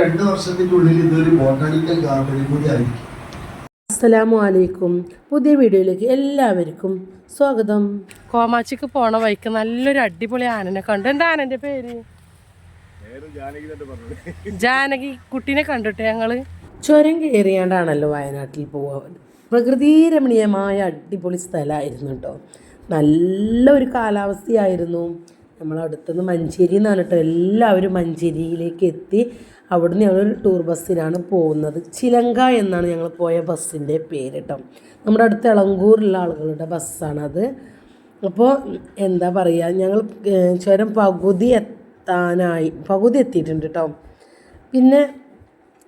രണ്ട് വർഷത്തിന്റെ ഉള്ളിൽ ഇതൊരു ബോട്ടാണിക്കൽ ഗാർഡനും കൂടി ആയിരിക്കും. അസ്സലാമു അലൈക്കും പുതിയ വീഡിയോയിലേക്ക് എല്ലാവർക്കും സ്വാഗതം. കോമാച്ചിക്ക് പോണ വഴിക്ക് നല്ലൊരു അടിപൊളി ആനനെ കണ്ടു. എന്താ ആനന്റെ പേര്? ജാനകി കുട്ടീനെ കണ്ടിട്ടെ ഞങ്ങൾ? ചുരം കയറിയാണ്ടാണല്ലോ വയനാട്ടിൽ പോവാൻ. പ്രകൃതി രമണീയമായ അടിപൊളി സ്ഥലമായിരുന്നു കേട്ടോ നല്ല ഒരു കാലാവസ്ഥയായിരുന്നു. നമ്മൾ അടുത്തുനിന്ന് മഞ്ചേരി എന്നാണ് കേട്ടോ എല്ലാവരും മഞ്ചേരിയിലേക്ക് എത്തി. അവിടുന്ന് ഞങ്ങൾ ടൂർ ബസ്സിലാണ് പോകുന്നത്. ചിലങ്ക എന്നാണ് ഞങ്ങൾ പോയ ബസ്സിന്റെ പേര് കേട്ടോ നമ്മുടെ അടുത്ത് ഇളങ്കൂറുള്ള ആളുകളുടെ ബസ്സാണത് അപ്പോൾ എന്താ പറയുക ഞങ്ങൾ ചുരം പകുതി എത്താനായി പകുതി എത്തിയിട്ടുണ്ട് കേട്ടോ പിന്നെ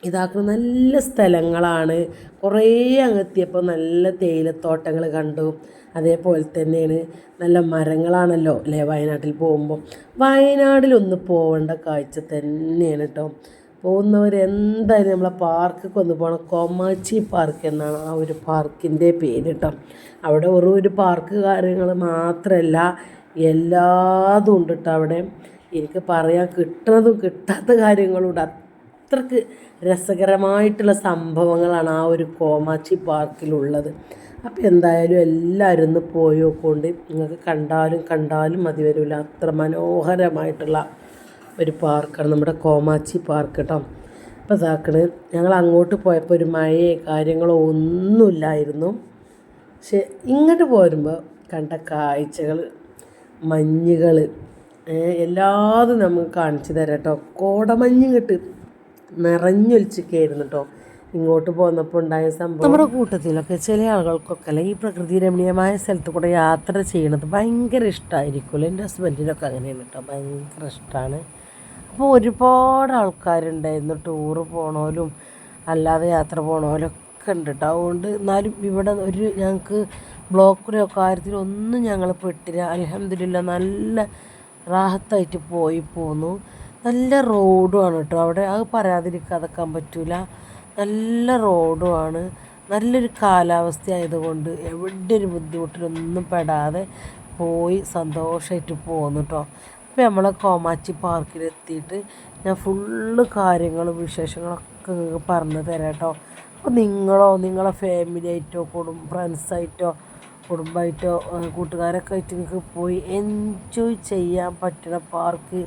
ഇതാക്കുന്ന നല്ല സ്ഥലങ്ങളാണ്. കുറേ അങ്ങെത്തിയപ്പോൾ നല്ല തേയിലത്തോട്ടങ്ങൾ കണ്ടു. അതേപോലെ തന്നെയാണ് നല്ല മരങ്ങളാണല്ലോ അല്ലേ വയനാട്ടിൽ പോകുമ്പോൾ വയനാടിലൊന്ന് പോകേണ്ട കാഴ്ച തന്നെയാണ് കേട്ടോ. പോകുന്നവർ എന്തായാലും നമ്മളെ പാർക്കൊക്കെ ഒന്ന് പോകണം കൊമാച്ചി പാർക്ക് എന്നാണ് ആ ഒരു പാർക്കിന്റെ പേര് കേട്ടോ. അവിടെ വെറും ഒരു പാർക്ക് കാര്യങ്ങൾ മാത്രമല്ല എല്ലാതും ഉണ്ട് കേട്ടോ അവിടെ. എനിക്ക് പറയാൻ കിട്ടുന്നതും കിട്ടാത്ത കാര്യങ്ങളും ഉണ്ട് അത്രയ്ക്ക് രസകരമായിട്ടുള്ള സംഭവങ്ങളാണ് ആ ഒരു കോമാച്ചി പാർക്കിലുള്ളത്. അപ്പോൾ എന്തായാലും എല്ലാവരും ഒന്ന് പോയി നോക്കൊണ്ട് നിങ്ങൾക്ക് കണ്ടാലും കണ്ടാലും മതി വരില്ല അത്ര മനോഹരമായിട്ടുള്ള ഒരു പാർക്കാണ് നമ്മുടെ കോമാച്ചി പാർക്ക് കേട്ടോ അപ്പോൾ ഇതാക്കണ്. ഞങ്ങൾ അങ്ങോട്ട് പോയപ്പോൾ ഒരു മഴയെ കാര്യങ്ങളോ ഒന്നുമില്ലായിരുന്നു. പക്ഷെ ഇങ്ങോട്ട് പോരുമ്പോൾ കണ്ട കാഴ്ചകൾ മഞ്ഞുകൾ എല്ലാതും നമുക്ക് കാണിച്ചു തരാം കേട്ടോ കോടമഞ്ഞ് കിട്ട് നിറഞ്ഞൊലിച്ചൊക്കെയായിരുന്നു കേട്ടോ ഇങ്ങോട്ട് പോന്നപ്പോൾ ഉണ്ടായ സംഭവം. നമ്മുടെ കൂട്ടത്തിലൊക്കെ ചില ആളുകൾക്കൊക്കെ ഈ പ്രകൃതി രമണീയമായ സ്ഥലത്ത് കൂടെ യാത്ര ചെയ്യണത് ഭയങ്കര ഇഷ്ടമായിരിക്കുമല്ലോ എന്റെ ഹസ്ബൻഡിനൊക്കെ അങ്ങനെയാണ് കേട്ടോ ഭയങ്കര ഇഷ്ടമാണ് അപ്പോൾ ഒരുപാട് ആൾക്കാരുണ്ടായിരുന്നു ടൂറ് പോണോലും അല്ലാതെ യാത്ര പോണോലും ഒക്കെ ഉണ്ട് കേട്ടോ. അതുകൊണ്ട് എന്നാലും ഇവിടെ ഒരു ഞങ്ങൾക്ക് ബ്ലോക്കിലോ കാര്യത്തിൽ ഒന്നും ഞങ്ങൾ പെട്ടില്ല. അലഹമില്ല നല്ല റാഹത്തായിട്ട് പോയി പോന്നു. നല്ല റോഡുമാണ് കേട്ടോ. അവിടെ അത് പറയാതിരിക്കാതെക്കാൻ പറ്റൂല. നല്ല റോഡുമാണ്. നല്ലൊരു കാലാവസ്ഥ ആയതുകൊണ്ട് എവിടെ ഒരു ബുദ്ധിമുട്ടിലൊന്നും പെടാതെ പോയി സന്തോഷമായിട്ട് പോന്നു കേട്ടോ ഇപ്പോൾ നമ്മളെ കോമാച്ചി പാർക്കിലെത്തിയിട്ട് ഞാൻ ഫുള്ള് കാര്യങ്ങളും വിശേഷങ്ങളൊക്കെ നിങ്ങൾക്ക് പറഞ്ഞു തരാം കേട്ടോ അപ്പോൾ നിങ്ങളോ നിങ്ങളെ ഫാമിലി ആയിട്ടോ കുടും ഫ്രണ്ട്സായിട്ടോ കുടുംബമായിട്ടോ കൂട്ടുകാരൊക്കെ ആയിട്ട് നിങ്ങൾക്ക് പോയി എൻജോയ് ചെയ്യാൻ പറ്റുന്ന പാർക്ക്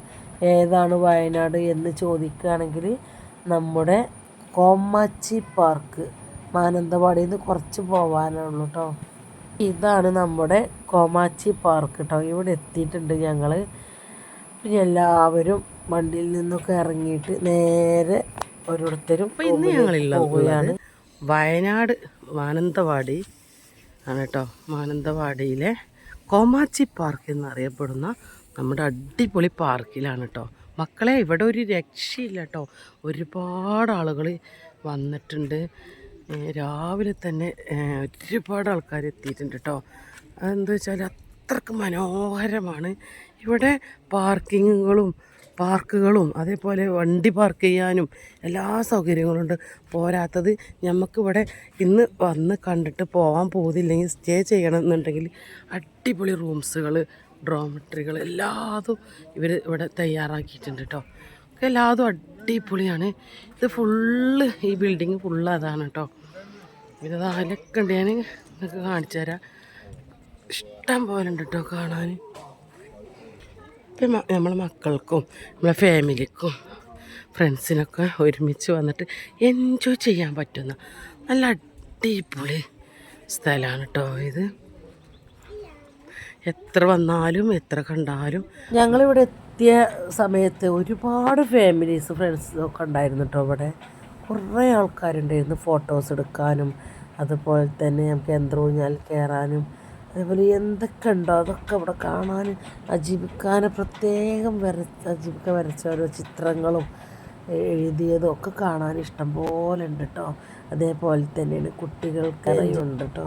ഏതാണ് വയനാട് എന്ന് ചോദിക്കുകയാണെങ്കിൽ നമ്മുടെ കോമാച്ചി പാർക്ക്. മാനന്തവാടിയിൽ നിന്ന് കുറച്ച് പോകാനുള്ളൂ കേട്ടോ ഇതാണ് നമ്മുടെ കോമാച്ചി പാർക്ക് കേട്ടോ ഇവിടെ എത്തിയിട്ടുണ്ട് ഞങ്ങൾ പിന്നെ എല്ലാവരും വണ്ടിയിൽ നിന്നൊക്കെ ഇറങ്ങിയിട്ട് നേരെ ഓരോരുത്തരും ഇന്ന് പോവുകയാണ്. വയനാട് മാനന്തവാടി ആണ് കേട്ടോ മാനന്തവാടിയിലെ കോമാച്ചി പാർക്ക് എന്നറിയപ്പെടുന്ന നമ്മുടെ അടിപൊളി പാർക്കിലാണ് കേട്ടോ മക്കളെ ഇവിടെ ഒരു രക്ഷയില്ല കേട്ടോ ഒരുപാട് ആളുകൾ വന്നിട്ടുണ്ട്. രാവിലെ തന്നെ ഒരുപാട് ആൾക്കാർ എത്തിയിട്ടുണ്ട് കേട്ടോ അതെന്താ വെച്ചാൽ അത്രയ്ക്ക് മനോഹരമാണ്. ഇവിടെ പാർക്കിങ്ങുകളും പാർക്കുകളും അതേപോലെ വണ്ടി പാർക്ക് ചെയ്യാനും എല്ലാ സൗകര്യങ്ങളും ഉണ്ട്. പോരാത്തത് നമുക്കിവിടെ ഇന്ന് വന്ന് കണ്ടിട്ട് പോകാൻ പോകുന്നില്ലെങ്കിൽ സ്റ്റേ ചെയ്യണമെന്നുണ്ടെങ്കിൽ അടിപൊളി റൂംസുകൾ ഡ്രോമെട്രികൾ എല്ലാതും ഇവർ ഇവിടെ തയ്യാറാക്കിയിട്ടുണ്ട് കേട്ടോ എല്ലാതും അടിപൊളിയാണ്. ഇത് ഫുള്ള് ഈ ബിൽഡിങ് ഫുള്ള് അതാണ് കേട്ടോ ഇത് അതിലൊക്കെ ഉണ്ട്. ഞാൻ നിങ്ങൾക്ക് കാണിച്ചു തരാം. ഇഷ്ടം പോലെ ഉണ്ട് കേട്ടോ കാണാൻ ഇപ്പം നമ്മളെ മക്കൾക്കും നമ്മളെ ഫാമിലിക്കും ഫ്രണ്ട്സിനൊക്കെ ഒരുമിച്ച് വന്നിട്ട് എൻജോയ് ചെയ്യാൻ പറ്റുന്ന നല്ല അടിപൊളി സ്ഥലമാണ് കേട്ടോ ഇത്. എത്ര വന്നാലും എത്ര കണ്ടാലും. ഞങ്ങളിവിടെ എത്തിയ സമയത്ത് ഒരുപാട് ഫാമിലീസ് ഫ്രണ്ട്സും ഒക്കെ ഉണ്ടായിരുന്നു കേട്ടോ ഇവിടെ കുറേ ആൾക്കാരുണ്ടായിരുന്നു ഫോട്ടോസ് എടുക്കാനും അതുപോലെ തന്നെ നമുക്ക് യന്ത്രൂഞ്ഞാൽ കയറാനും അതേപോലെ എന്തൊക്കെ ഉണ്ടോ അതൊക്കെ ഇവിടെ കാണാനും അജീബിക്കാനെ പ്രത്യേകം വരച്ച അജീബിക്ക വരച്ച ഓരോ ചിത്രങ്ങളും എഴുതിയതും ഒക്കെ കാണാൻ ഇഷ്ടം പോലെ ഉണ്ട് കേട്ടോ അതേപോലെ തന്നെയാണ് കുട്ടികൾക്ക് അറിയുണ്ട് കേട്ടോ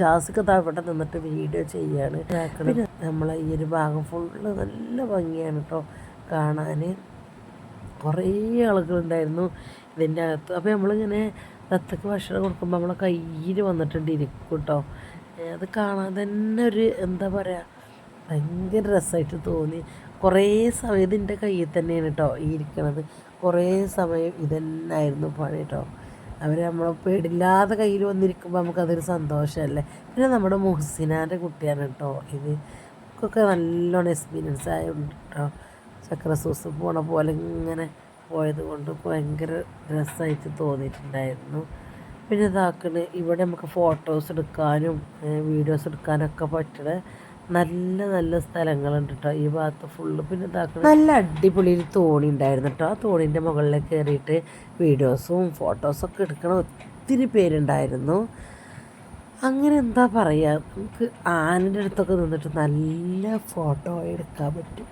ജാസിക്ക് അവിടെ നിന്നിട്ട് വീഡിയോ ചെയ്യാണ്. പിന്നെ നമ്മളെ ഈ ഒരു ഭാഗം ഫുള്ള് നല്ല ഭംഗിയാണ് കേട്ടോ കാണാൻ കുറേ ആളുകളുണ്ടായിരുന്നു ഇതിന്റെ അകത്ത്. അപ്പോൾ നമ്മളിങ്ങനെ തത്തക്ക് ഭക്ഷണം കൊടുക്കുമ്പോൾ നമ്മളെ കയ്യിൽ വന്നിട്ടുണ്ട് ഇരിക്കും കേട്ടോ അത് കാണാൻ തന്നെ ഒരു എന്താ പറയുക ഭയങ്കര രസമായിട്ട് തോന്നി. കുറേ സമയം ഇതിന്റെ കയ്യിൽ തന്നെയാണ് കേട്ടോ ഈ ഇരിക്കണത്. കുറേ സമയം ഇതന്നായിരുന്നു പണി കേട്ടോ അവർ നമ്മളെ പേടില്ലാതെ കയ്യിൽ വന്നിരിക്കുമ്പോൾ നമുക്കതൊരു സന്തോഷമല്ലേ പിന്നെ നമ്മുടെ മുഹസിനാന്റെ കുട്ടിയാണ് കേട്ടോ ഇത് ഒക്കെ നല്ലോണം എക്സ്പീരിയൻസ് ആയതുകൊണ്ട് കേട്ടോ ചക്ര സൂസ് പോണ പോലെ ഇങ്ങനെ പോയത് കൊണ്ട് ഭയങ്കര രസമായിട്ട് തോന്നിയിട്ടുണ്ടായിരുന്നു. പിന്നെ ഇതാക്കണ് ഇവിടെ നമുക്ക് ഫോട്ടോസ് എടുക്കാനും വീഡിയോസ് എടുക്കാനൊക്കെ പറ്റണ നല്ല നല്ല സ്ഥലങ്ങളുണ്ട് കേട്ടോ ഈ ഭാഗത്ത് ഫുള്ള് പിന്നെ നല്ല അടിപൊളി ഒരു തോണി ഉണ്ടായിരുന്നു കേട്ടോ ആ തോണിന്റെ മുകളിൽ കയറിയിട്ട് വീഡിയോസും ഫോട്ടോസൊക്കെ എടുക്കണ ഒത്തിരി പേരുണ്ടായിരുന്നു. അങ്ങനെ എന്താ പറയുക നമുക്ക് ആനന്റെ അടുത്തൊക്കെ നിന്നിട്ട് നല്ല ഫോട്ടോ എടുക്കാൻ പറ്റും.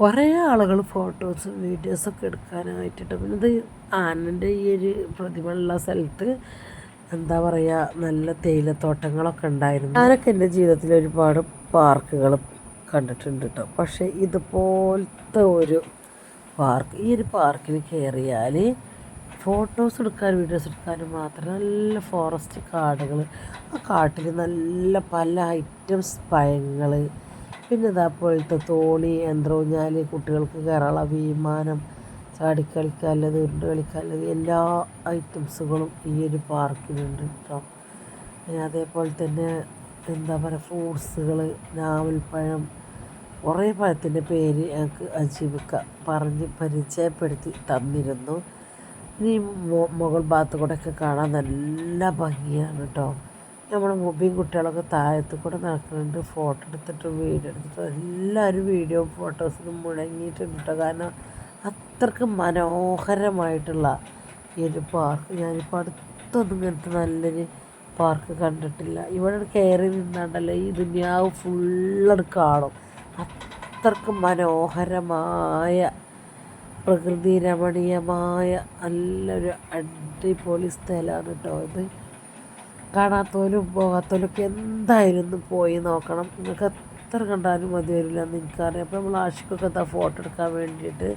കുറേ ആളുകൾ ഫോട്ടോസും വീഡിയോസൊക്കെ എടുക്കാനായിട്ടിട്ട് പിന്നെ ഇത് ആനന്റെ ഈ ഒരു പ്രതിമയുള്ള സ്ഥലത്ത് എന്താ പറയുക നല്ല തേയിലത്തോട്ടങ്ങളൊക്കെ ഉണ്ടായിരുന്നു. ഞാനൊക്കെ എന്റെ ജീവിതത്തിൽ ഒരുപാട് പാർക്കുകൾ കണ്ടിട്ടുണ്ട് കേട്ടോ പക്ഷേ ഇതുപോലത്തെ ഒരു പാർക്ക് ഈ ഒരു പാർക്കിൽ കയറിയാൽ ഫോട്ടോസ് എടുക്കാനും വീഡിയോസ് എടുക്കാനും മാത്രം നല്ല ഫോറസ്റ്റ് കാടുകൾ ആ കാട്ടിൽ നല്ല പല ഐറ്റംസ് പഴങ്ങൾ പിന്നെ ഇതാ പോലത്തെ തോണി യന്ത്രൂഞ്ഞാൽ കുട്ടികൾക്ക് കയറാനുള്ള വിമാനം. ചാടിക്കളിക്കാനുള്ളത് ഉരുണ്ട് കളിക്കാനുള്ളത് എല്ലാ ഐറ്റംസുകളും ഈ ഒരു പാർക്കിലുണ്ട് കേട്ടോ അതേപോലെ തന്നെ എന്താ പറയുക ഫ്രൂട്ട്സുകൾ പഴം കുറേ പഴത്തിന്റെ പേര് ഞങ്ങൾക്ക് അജീവിക്ക പറഞ്ഞ് പരിചയപ്പെടുത്തി തന്നിരുന്നു. ഇനി മുകൾ ഭാഗത്ത് കൂടെയൊക്കെ കാണാൻ നല്ല ഭംഗിയാണ് കേട്ടോ നമ്മൾ മുബിയും കുട്ടികളൊക്കെ താഴത്ത് കൂടെ നടക്കുന്നുണ്ട് ഫോട്ടോ എടുത്തിട്ട് വീഡിയോ എടുത്തിട്ട് എല്ലാവരും വീഡിയോ ഫോട്ടോസിനും മുഴങ്ങിയിട്ടുണ്ട് കേട്ടോ കാരണം അത്രയ്ക്ക് മനോഹരമായിട്ടുള്ള ഈ ഒരു പാർക്ക്. ഞാനിപ്പോൾ അടുത്തൊന്നും ഇങ്ങനത്തെ നല്ലൊരു പാർക്ക് കണ്ടിട്ടില്ല. ഇവിടെ കയറി നിന്നാണ്ടല്ലോ ഈ ദുനിയാവ് ഫുള്ള് കാണും. അത്രയ്ക്ക് മനോഹരമായ പ്രകൃതി രമണീയമായ നല്ലൊരു അടിപൊളി സ്ഥലമാണ് കേട്ടോ ഇത്. കാണാത്തവരും പോകാത്തവരൊക്കെ എന്തായാലും പോയി നോക്കണം. നിങ്ങൾക്ക് എത്ര കണ്ടാലും മതി വരില്ല എന്ന് എനിക്കറിയാം. അപ്പോൾ നമ്മൾ ആഷിക്കൊക്കെ എന്താ ഫോട്ടോ എടുക്കാൻ വേണ്ടിയിട്ട്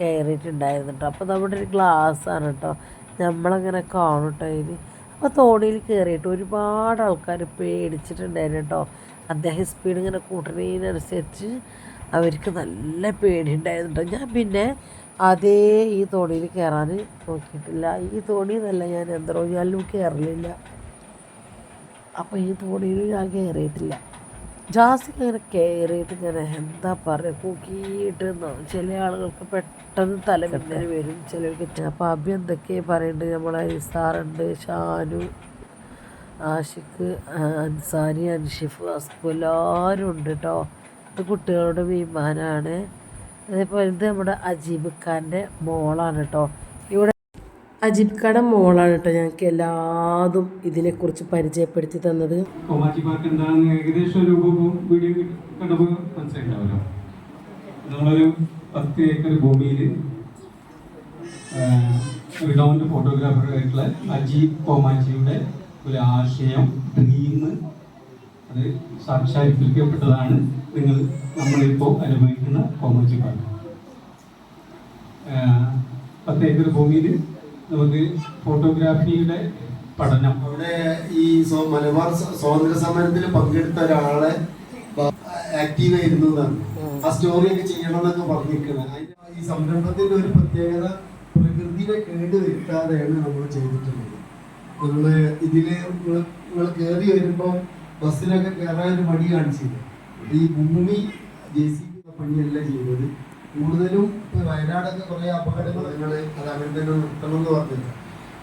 കയറിയിട്ടുണ്ടായിരുന്നു കേട്ടോ അപ്പോൾ നമ്മുടെ ഒരു ഗ്ലാസ്സാണ് കേട്ടോ നമ്മളങ്ങനെ കാണും കേട്ടോ ഇനി അപ്പോൾ തോണിയിൽ കയറിയിട്ട് ഒരുപാട് ആൾക്കാർ പേടിച്ചിട്ടുണ്ടായിരുന്നു കേട്ടോ അദ്ദേഹം സ്പീഡ് ഇങ്ങനെ കൂട്ടുന്നതിനനുസരിച്ച് അവർക്ക് നല്ല പേടിയുണ്ടായിരുന്നു കേട്ടോ ഞാൻ പിന്നെ അതേ ഈ തോണിയിൽ കയറാൻ നോക്കിയിട്ടില്ല. ഈ തോണി എന്നല്ല ഞാൻ എന്തോ ഞാനും കയറലില്ല അപ്പോൾ ഈ തോണിയിൽ ഞാൻ കയറിയിട്ടില്ല ജാസിൽ ഇങ്ങനെ കയറിയിട്ട് ഇങ്ങനെ എന്താ പറയുക കൂക്കിയിട്ട് ചില ആളുകൾക്ക് പെട്ടെന്ന് തലമിന്നൽ വരും ചിലർക്ക് അപ്പോൾ അഭി എന്തൊക്കെ പറയുന്നുണ്ട് നമ്മളെ ഇസാറുണ്ട് ഷാനു ആഷിഖ് അൻസാനി അൻഷിഫ് അസ്കു എല്ലാവരും ഉണ്ട് കേട്ടോ ഇത് കുട്ടികളുടെ വിമാനമാണ് അതേപോലെ ഇത് നമ്മുടെ അജീബ് ഖാന്റെ മോളാണ് കേട്ടോ ഇവിടെ അജീബ് ഖാന്റെ മോളാണ് കേട്ടോ ഞങ്ങൾക്ക് എല്ലാതും ഇതിനെക്കുറിച്ച് പരിചയപ്പെടുത്തി തന്നത്. ഒരു ആശയം സാക്ഷാത്കരിക്കപ്പെട്ടതാണ് നിങ്ങൾ നമ്മളിപ്പോൾ അനുഭവിക്കുന്ന കോമാജി പാർക്ക് പത്ത് ഏക്കർ ഭൂമിയിൽ നമുക്ക് ഫോട്ടോഗ്രാഫിയുടെ പഠനം. അവിടെ ഈ മലബാർ സ്വാതന്ത്ര്യ സമരത്തിൽ പങ്കെടുത്ത ഒരാളെ ആക്റ്റീവ് ആയിരുന്നു ആ സ്റ്റോറി ഒക്കെ ചെയ്യണം എന്നൊക്കെ പറഞ്ഞിരിക്കുന്നത് ഈ സംരംഭത്തിന്റെ ഒരു പ്രത്യേകത പ്രകൃതിയെ കേട് വരുത്താതെയാണ് നമ്മൾ ചെയ്തിട്ടുള്ളത്. നമ്മൾ ഇതിൽ നിങ്ങൾ കയറി വരുമ്പോ ബസ്സിലൊക്കെ കയറാൻ ഒരു മടി കാണിച്ചില്ല ഈ ഭൂമി ജെ സി പണിയല്ല ചെയ്തത്. കൂടുതലും ഇപ്പൊ വയനാടൊക്കെ കുറെ അപകടങ്ങൾ നിങ്ങൾ അത് അങ്ങനെ തന്നെ നിർത്തണം എന്ന് പറഞ്ഞില്ല.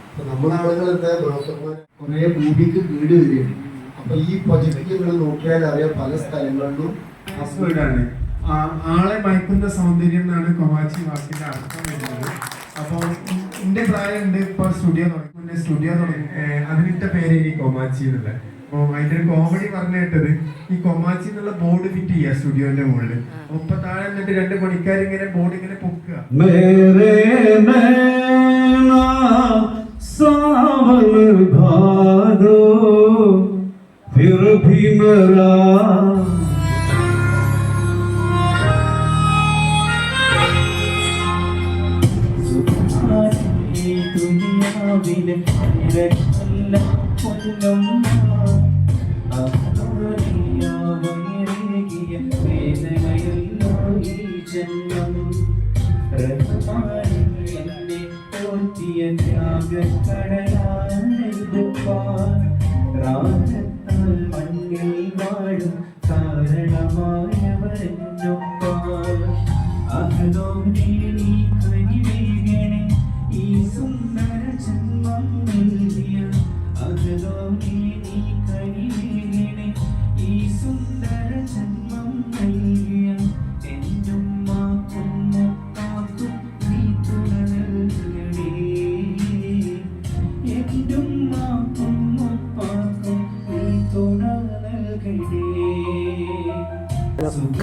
അപ്പൊ നമ്മുടെ ആളുകൾ എന്താ ബ്രോക്കർമാർ കുറെ ഭൂമിക്ക് വീട് വരികയാണ്. അപ്പൊ ഈ പ്രൊജക്ട് നിങ്ങൾ നോക്കിയാൽ അറിയാം പല സ്ഥലങ്ങളിലും ആ- ആളെ മയക്കുന്ന സൗന്ദര്യം എന്നാണ് കൊമാച്ചി വാക്കിന്റെ അർത്ഥം വരുന്നത്. അപ്പോൾ എന്റെ പ്രായം ഉണ്ട് ഇപ്പൊ സ്റ്റുഡിയോ തുടങ്ങി. സ്റ്റുഡിയോ തുടങ്ങി. അതിനിട്ട പേര് ഈ കൊമാച്ചി എന്നുള്ള അപ്പൊ അതിന്റെ ഒരു കോമഡി പറഞ്ഞു കേട്ടത് ഈ കൊമാച്ചി എന്നുള്ള ബോർഡ് ഫിറ്റ് ചെയ്യുക സ്റ്റുഡിയോന്റെ മുകളിൽ അപ്പൊ ഇപ്പൊ താഴെ എന്നിട്ട് രണ്ട് പണിക്കാർ ഇങ്ങനെ ബോർഡ് ഇങ്ങനെ പൊക്കുക मेरे नैना सावन भादो फिर भी मेरा ഈ ദുനിയാവിലെ നിരക്കല്ല പൊന്നും തോറ്റിയ ത്യാഗക്കട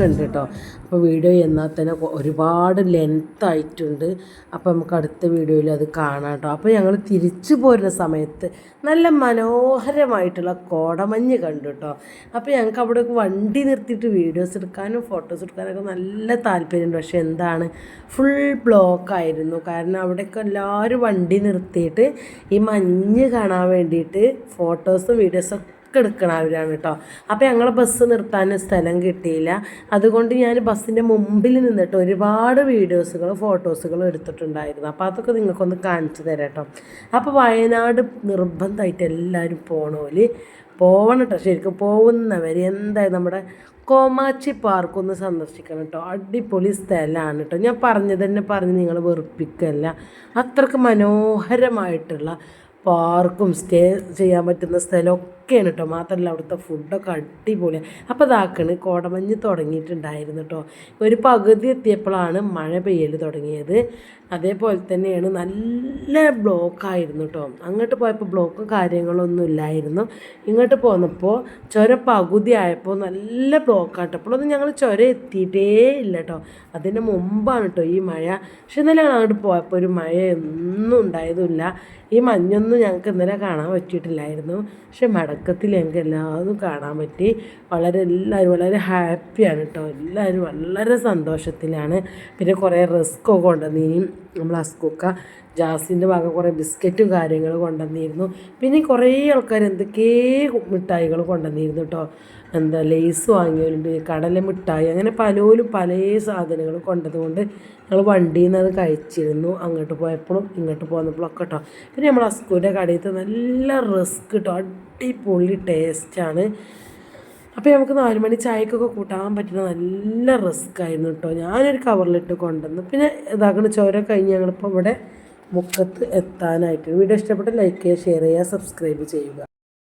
ഉണ്ട് കേട്ടോ. അപ്പോൾ വീഡിയോ എന്നാൽ തന്നെ ഒരുപാട് ലെങ്ത് ആയിട്ടുണ്ട്. അപ്പോൾ നമുക്ക് അടുത്ത വീഡിയോയിൽ അത് കാണാം കേട്ടോ. അപ്പോൾ ഞങ്ങൾ തിരിച്ചു പോരുന്ന സമയത്ത് നല്ല മനോഹരമായിട്ടുള്ള കോടമഞ്ഞ് കണ്ടു കേട്ടോ. അപ്പോൾ ഞങ്ങൾക്ക് അവിടെ വണ്ടി നിർത്തിയിട്ട് വീഡിയോസ് എടുക്കാനും ഫോട്ടോസ് എടുക്കാനൊക്കെ നല്ല താല്പര്യമുണ്ട്. പക്ഷേ എന്താണ്? ഫുൾ ബ്ലോക്ക് ആയിരുന്നു. കാരണം അവിടെയൊക്കെ എല്ലാവരും വണ്ടി നിർത്തിയിട്ട് ഈ മഞ്ഞ് കാണാൻ വേണ്ടിയിട്ട് ഫോട്ടോസും വീഡിയോസും എടുക്കണവരാണ് കേട്ടോ. അപ്പോൾ ഞങ്ങൾ ബസ് നിർത്താൻ സ്ഥലം കിട്ടിയില്ല. അതുകൊണ്ട് ഞാൻ ബസ്സിന്റെ മുമ്പിൽ നിന്നിട്ട് ഒരുപാട് വീഡിയോസുകൾ ഫോട്ടോസുകൾ എടുത്തിട്ടുണ്ടായിരുന്നു. അപ്പോൾ അതൊക്കെ നിങ്ങൾക്കൊന്ന് കാണിച്ചു തരാം കേട്ടോ. അപ്പോൾ വയനാട് നിർബന്ധമായിട്ട് എല്ലാവരും പോണോൽ പോവണം കേട്ടോ ശരിക്കും പോകുന്നവർ എന്തായാലും നമ്മുടെ കോമാച്ചി പാർക്ക് ഒന്ന് സന്ദർശിക്കണം കേട്ടോ അടിപൊളി സ്ഥലമാണ് കേട്ടോ ഞാൻ പറഞ്ഞത് തന്നെ പറഞ്ഞ് നിങ്ങൾ വെറുപ്പിക്കല്ല. അത്രയ്ക്ക് മനോഹരമായിട്ടുള്ള പാർക്കും സ്റ്റേ ചെയ്യാൻ പറ്റുന്ന സ്ഥലമൊക്കെയാണ് കേട്ടോ മാത്രമല്ല അവിടുത്തെ ഫുഡൊക്കെ അടിപൊളിയാണ് അപ്പോൾ ഇതാക്കണ് കോടമഞ്ഞ് തുടങ്ങിയിട്ടുണ്ടായിരുന്നു കേട്ടോ ഒരു പകുതി എത്തിയപ്പോഴാണ് മഴ പെയ്യൽ തുടങ്ങിയത്. അതേപോലെ തന്നെയാണ് നല്ല ബ്ലോക്കായിരുന്നു കേട്ടോ അങ്ങോട്ട് പോയപ്പോൾ ബ്ലോക്കും കാര്യങ്ങളൊന്നും ഇല്ലായിരുന്നു. ഇങ്ങോട്ട് പോന്നപ്പോൾ ചുര പകുതി ആയപ്പോൾ നല്ല ബ്ലോക്കാട്ടോ അപ്പോഴൊന്നും ഞങ്ങൾ ചുര എത്തിയിട്ടേ ഇല്ല കേട്ടോ അതിന് മുമ്പാണ് കേട്ടോ ഈ മഴ. പക്ഷെ ഇന്നലെ ഞങ്ങൾ അങ്ങോട്ട് പോയപ്പോൾ ഒരു മഴയൊന്നും ഉണ്ടായതുമില്ല ഈ മഞ്ഞൊന്നും ഞങ്ങൾക്ക് ഇന്നലെ കാണാൻ പറ്റിയിട്ടില്ലായിരുന്നു. പക്ഷെ മടക്കത്തിൽ ഞങ്ങൾക്ക് എല്ലാതും കാണാൻ പറ്റി. വളരെ എല്ലാവരും വളരെ ഹാപ്പിയാണ് കേട്ടോ എല്ലാവരും വളരെ സന്തോഷത്തിലാണ്. പിന്നെ കുറേ റിസ്ക്കൊക്കെ കൊണ്ടുവന്നിരുന്നു. നമ്മൾ അസ്കുക്ക ജാസിന്റെ ഭാഗം കുറേ ബിസ്ക്കറ്റും കാര്യങ്ങളും കൊണ്ടുവന്നിരുന്നു. പിന്നെ കുറേ ആൾക്കാർ എന്തൊക്കെയോ മിഠായികൾ കൊണ്ടുവന്നിരുന്നു കേട്ടോ എന്താ ലേസ് വാങ്ങിയവരുണ്ട് കടല മിഠായി അങ്ങനെ പലരും പല സാധനങ്ങളും കൊണ്ടതുകൊണ്ട് ഞങ്ങൾ വണ്ടിയിൽ നിന്ന് അത് കഴിച്ചിരുന്നു. അങ്ങോട്ട് പോയപ്പോഴും ഇങ്ങോട്ട് പോന്നപ്പോഴും ഒക്കെ കേട്ടോ പിന്നെ നമ്മൾ അസ്കൂന്റെ കടയിൽ നല്ല റിസ്ക് കേട്ടോ അടിപൊളി ടേസ്റ്റാണ്. അപ്പോൾ നമുക്ക് നാല് മണി ചായക്കൊക്കെ കൂട്ടാൻ പറ്റുന്ന നല്ല റിസ്ക് ആയിരുന്നു കേട്ടോ ഞാനൊരു കവറിലിട്ട് കൊണ്ടുവന്നു. പിന്നെ ഇതാക്കുന്ന ചോര കഴിഞ്ഞ് ഞങ്ങളിപ്പോൾ ഇവിടെ മുക്കത്ത് എത്താനായിട്ട്. വീഡിയോ ഇഷ്ടപ്പെട്ട ലൈക്ക് ചെയ്യുക ഷെയർ ചെയ്യുക സബ്സ്ക്രൈബ് ചെയ്യുക.